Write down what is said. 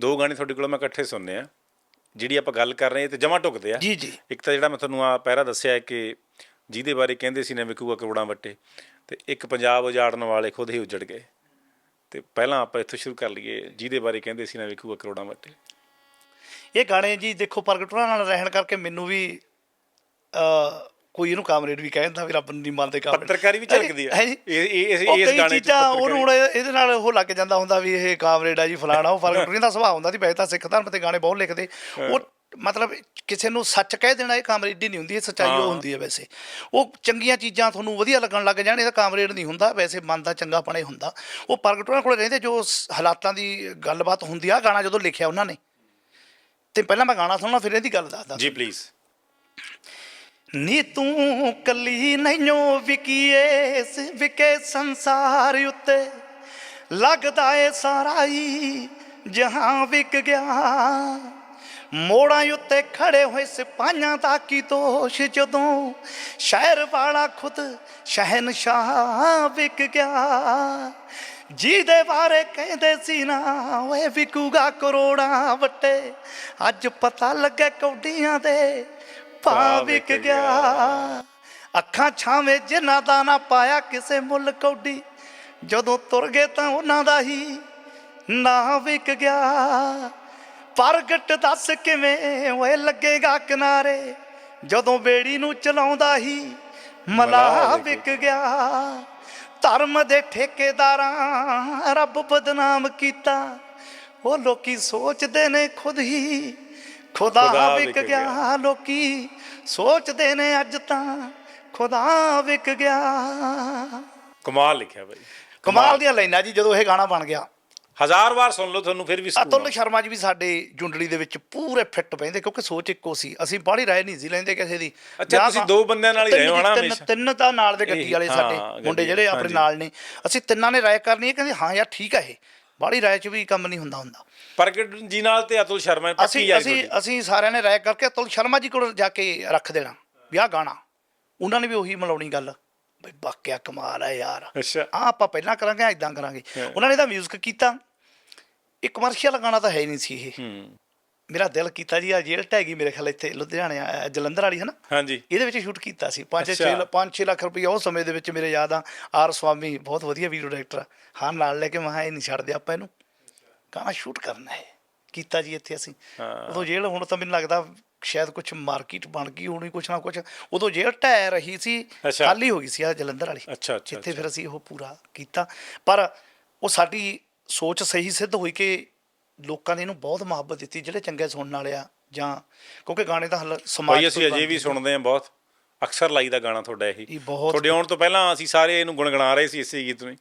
ਦੋ ਗਾਣੇ ਤੁਹਾਡੇ ਕੋਲ ਮੈਂ ਇਕੱਠੇ ਸੁਣਨੇ ਆ ਜਿਹੜੀ ਆਪਾਂ ਗੱਲ ਕਰ ਰਹੇ ਹਾਂ ਤੇ ਜਮਾ ਟੁਕਦੇ ਆ। ਜੀ ਜੀ। ਇੱਕ ਤਾਂ ਜਿਹੜਾ ਮੈਂ ਤੁਹਾਨੂੰ ਆ ਪਹਿਰਾ ਦੱਸਿਆ ਹੈ ਕਿ ਜਿਹਦੇ ਬਾਰੇ ਕਹਿੰਦੇ ਸੀ ਨਾ ਵਿਕੂਗਾ ਕਰੋੜਾਂ ਵੱਟੇ ਤੇ ਇੱਕ ਪੰਜਾਬ ਉਜਾੜਨ ਵਾਲੇ ਖੁਦ ਹੀ ਉਜੜ ਗਏ। ਤੇ ਪਹਿਲਾਂ ਆਪਾਂ ਇੱਥੋਂ ਸ਼ੁਰੂ ਕਰ ਲਈਏ ਜਿਹਦੇ ਬਾਰੇ ਕਹਿੰਦੇ ਸੀ ਨਾ ਵਿਕੂਗਾ ਕਰੋੜਾਂ ਵੱਟੇ। ਇਹ ਗਾਣੇ ਜੀ ਦੇਖੋ ਪ੍ਰਗਟ ਹੋਰਾਂ ਨਾਲ ਰਹਿਣ ਕਰਕੇ ਮੈਨੂੰ ਵੀ ਅ ਕੋਈ ਇਹਨੂੰ ਕਾਮਰੇਡ ਵੀ ਕਹਿੰਦਾ ਵੀ ਰੱਬ ਨੂੰ ਨਹੀਂ ਮੰਨਦੇ ਕਾਮਰੇਡ ਪੱਤਰਕਾਰੀ ਵੀ ਝਲਕਦੀ। ਹੈ ਇਹ- ਇਹ- ਇਸ- ਗਾਣੇ 'ਚ ਚੀਜ਼ਾਂ ਉਹਨੂੰ ਹੁਣ ਇਹਦੇ ਨਾਲ ਉਹ ਲੱਗ ਜਾਂਦਾ ਹੁੰਦਾ ਵੀ ਇਹ ਕਾਮਰੇਡ ਆ ਜੀ ਫਲਾਣਾ ਉਹ ਪ੍ਰਗਟ ਹੋਰਾਂ ਦਾ ਸੁਭਾਅ ਹੁੰਦਾ ਸੀ ਵੈਸੇ ਤਾਂ ਸਿੱਖ ਧਰਮ ਤੇ ਗਾਣੇ ਬਹੁਤ ਲਿਖਦੇ। ਉਹ ਮਤਲਬ ਕਿਸੇ ਨੂੰ ਸੱਚ ਕਹਿ ਦੇਣਾ ਇਹ ਕਾਮਰੇਡੀ ਨਹੀਂ ਹੁੰਦੀ ਇਹ ਸੱਚਾਈ। ਉਹ ਹੁੰਦੀ ਹੈ ਵੈਸੇ। ਉਹ ਚੰਗੀਆਂ ਚੀਜ਼ਾਂ ਤੁਹਾਨੂੰ ਵਧੀਆ ਲੱਗਣ ਲੱਗ ਜਾਣ ਇਹਦਾ ਕਾਮਰੇਡ ਨਹੀਂ ਹੁੰਦਾ ਵੈਸੇ ਮਨ ਦਾ ਚੰਗਾ ਪਣੇ ਹੁੰਦਾ। ਉਹ ਪ੍ਰਗਟ ਹੋਰਾਂ ਕੋਲ ਰਹਿੰਦੇ ਜੋ ਹਾਲਾਤਾਂ ਦੀ ਗੱਲਬਾਤ ਹੁੰਦੀ ਆ ਗਾਣਾ ਜਦੋਂ ਲਿਖਿਆ ਉਹਨਾਂ ਨੇ। ਤੇ ਪਹਿਲਾਂ ਮੈਂ ਗਾਣਾ ਸੁਣਨਾ ਫਿਰ ਇਹਦੀ ਗੱਲ ਦੱਸਦਾ। ਜੀ ਪਲੀਜ਼ ਨੀ ਤੂੰ ਕੱਲੀ ਨਹੀਂਓ ਵਿਕੀਏ ਇਸ ਵਿਕੇ ਸੰਸਾਰ ਉੱਤੇ। ਲੱਗਦਾ ਏ ਸਾਰਾ ਹੀ ਜਹਾਂ ਵਿਕ ਗਿਆ। ਮੋੜਾਂ ਉੱਤੇ ਖੜੇ ਹੋਏ ਸਿਪਾਹੀਆਂ ਦਾ ਕੀ ਦੋਸ਼ ਜਦੋਂ ਸ਼ਹਿਰ ਵਾਲਾ ਖੁਦ ਸ਼ਹਿਨਸ਼ਾਹ ਵਿਕ ਗਿਆ। ਜਿਹਦੇ ਬਾਰੇ ਕਹਿੰਦੇ ਸੀ ਨਾ ਓਏ ਵਿਕੂਗਾ ਕਰੋੜਾਂ ਵੱਟੇ। ਅੱਜ ਪਤਾ ਲੱਗਾ ਕੌਡੀਆਂ ਦੇ ਪਾ ਵਿਕ ਗਿਆ। ਅੱਖਾਂ ਛਾਵੇਂ ਜਿਨ੍ਹਾਂ ਦਾ ਨਾ ਪਾਇਆ ਕਿਸੇ ਮੁੱਲ ਕੌਡੀ ਜਦੋਂ ਤੁਰ ਗਏ ਤਾਂ ਉਹਨਾਂ ਦਾ ਹੀ ਨਾ ਵਿਕ ਗਿਆ। ਪ੍ਰਗਟ ਦੱਸ ਕਿਵੇਂ ਓਏ ਲੱਗੇਗਾ ਕਿਨਾਰੇ? ਜਦੋਂ ਬੇੜੀ ਨੂੰ ਚਲਾਉਂਦਾ ਹੀ ਮਲਾ ਵਿਕ ਗਿਆ। ਧਰਮ ਦੇ ਠੇਕੇਦਾਰਾਂ ਰੱਬ ਬਦਨਾਮ ਕੀਤਾ। ਉਹ ਲੋਕੀ ਸੋਚਦੇ ਨੇ ਖੁਦ ਹੀ ਖੁਦਾ ਵਿਕ ਗਿਆ ਲੋਕੀ ਸੋਚਦੇ ਨੇ ਅੱਜ ਤਾਂ ਖੁਦਾ ਵਿਕ ਗਿਆ। ਕਮਾਲ ਲਿਖਿਆ ਬਾਈ। ਕਮਾਲ ਦੀਆਂ ਲਾਈਨਾਂ ਜੀ ਜਦੋਂ ਇਹ ਗਾਣਾ ਬਣ ਗਿਆ। ਹਜ਼ਾਰ ਵਾਰ ਸੁਣ ਲਓ ਤੁਹਾਨੂੰ ਫਿਰ ਵੀ ਅਤੁਲ ਸ਼ਰਮਾ ਜੀ ਵੀ ਸਾਡੇ ਜੁੰਡਲੀ ਦੇ ਵਿੱਚ ਪੂਰੇ ਫਿੱਟ ਪੈਂਦੇ ਕਿਉਂਕਿ ਸੋਚ ਇੱਕੋ ਸੀ। ਅਸੀਂ ਬਾਹਲੀ ਰਾਏ ਨਹੀਂ ਸੀ ਲੈਂਦੇ ਕਿਸੇ ਦੀ। ਅੱਛਾ, ਤੁਸੀਂ ਦੋ ਬੰਦਿਆਂ ਨਾਲ ਹੀ ਰਹੇ ਹੋ ਤਿੰਨ- ਹਨਾ ਤਿੰਨ- ਹਮੇਸ਼ਾ? ਤਿੰਨ ਤਾਂ ਨਾਲ ਦੇ ਗੱਡੀ ਵਾਲੇ ਸਾਡੇ ਮੁੰਡੇ ਜਿਹੜੇ ਆਪਣੇ। ਨਾਲ ਨੇ। ਅਸੀਂ ਤਿੰਨਾਂ ਨੇ ਰਾਏ ਕਰਨੀ ਹੈ ਕਹਿੰਦੇ ਹਾਂ ਯਾਰ ਠੀਕ ਹੈ ਇਹ। ਬਾਹਲੀ ਰਾਏ 'ਚ ਵੀ ਕੰਮ ਨਹੀਂ ਹੁੰਦਾ ਹੁੰਦਾ। ਪ੍ਰਗਟ ਜੀ ਨਾਲ ਤੇ ਅਤੁਲ ਸ਼ਰਮਾ ਪੱਕੀ ਅਸੀਂ ਯਾਰੀ ਅਸੀਂ ਤੁਹਾਡੀ। ਅਸੀਂ ਸਾਰਿਆਂ ਨੇ ਰਾਏ ਕਰਕੇ ਅਤੁਲ ਸ਼ਰਮਾ ਜੀ ਕੋਲ ਜਾ ਕੇ ਰੱਖ ਦੇਣਾ ਵੀ ਆਹ ਗਾਣਾ। ਉਹਨਾਂ ਨੇ ਵੀ ਉਹੀ ਮਲਾਉਣੀ ਗੱਲ ਬਈ ਬਾਕਿਆ ਕਮਾਲ ਹੈ ਯਾਰ। ਅੱਛਾ। ਆ ਆਪਾਂ ਪਹਿਲਾਂ ਕਰਾਂਗੇ ਇਦਾਂ ਕਰਾਂਗੇ। ਉਹਨਾਂ ਨੇ ਤਾਂ 뮤직 ਕੀਤਾ। ਇਹ ਕਮਰਸ਼ੀਅਲ ਗਾਣਾ ਤਾਂ ਹੈ ਹੀ ਨਹੀਂ ਸੀ ਇਹ। ਹੂੰ। ਮੇਰਾ ਦਿਲ ਕੀਤਾ ਜੀ ਆ ਜੇਲ੍ਹ ਟੈਗੀ ਮੇਰੇ ਖਿਆਲ ਇੱਥੇ ਲੁਧਿਆਣੇ ਆ, ਜਲੰਧਰ ਵਾਲੀ ਹੈ ਨਾ ਹਾਂਜੀ। ਇਹਦੇ ਵਿੱਚ ਸ਼ੂਟ ਕੀਤਾ ਸੀ। 5 ਅੱਛਾ। 6 5 6 ਲੱਖ ਰੁਪਈਆ ਉਹ ਸਮੇਂ ਦੇ ਵਿੱਚ ਮੇਰੇ ਯਾਦ ਆ ਆਰ ਸਵਾਮੀ ਬਹੁਤ ਵਧੀਆ ਵੀਡੀਓ ਡਾਇਰੈਕਟਰ ਹਾਂ ਨਾਲ ਲੈ ਕੇ ਮਹਾ ਇਹ ਨਹੀਂ ਛੱਡਦੇ ਆਪਾਂ ਇਹਨੂੰ। ਗਾਣਾ ਸ਼ੂਟ ਕਰਨਾ ਹੈ ਕੀਤਾ ਜੀ ਇੱਥੇ ਅਸੀਂ। ਹਾਂ। ਉਦੋਂ ਜੇਲ੍ਹ ਹੁਣ ਤਾਂ ਮੈਨੂੰ ਲੱਗਦਾ ਸ਼ਾਇਦ ਕੁਝ ਮਾਰਕੀਟ ਬਣ ਗਈ ਹੋਣੀ ਕੁਛ ਨਾ ਕੁਛ। ਉਦੋਂ ਜੇਲ੍ਹ ਢਹਿ ਰਹੀ ਸੀ ਅੱਛਾ। ਖਾਲੀ ਹੋ ਗਈ ਸੀ ਆ ਜਲੰਧਰ ਵਾਲੀ। ਅੱਛਾ, ਅੱਛਾ, ਜਿੱਥੇ ਫਿਰ ਅਸੀਂ ਉਹ ਪੂਰਾ ਕੀਤਾ। ਪਰ ਉਹ ਸਾਡੀ ਸੋਚ ਸਹੀ ਸਿੱਧ ਹੋਈ ਕਿ ਲੋਕਾਂ ਨੇ ਇਹਨੂੰ ਬਹੁਤ ਮੁਹੱਬਤ ਦਿੱਤੀ ਜਿਹੜੇ ਚੰਗੇ ਸੁਣਨ ਵਾਲੇ ਆ ਜਾਂ ਕਿਉਂਕਿ ਗਾਣੇ ਤਾਂ ਹਲ ਸਮਾਜ ਭਾਈ ਅਸੀਂ ਤੋਂ ਅਜੇ ਵੀ ਬਣਦੇ ਸੁਣਦੇ ਹਾਂ ਬਹੁਤ। ਅਕਸਰ ਲਾਈਦਾ ਗਾਣਾ ਤੁਹਾਡਾ ਇਹੀ। ਇਹ ਬਹੁਤ- ਤੁਹਾਡੇ ਆਉਣ ਤੋਂ ਪਹਿਲਾਂ ਅਸੀਂ ਸਾਰੇ ਇਹਨੂੰ ਗੁਣਗੁਣਾ ਰਹੇ ਸੀ ਇਸੇ ਗੀਤ ਨੂੰ ਹੀ।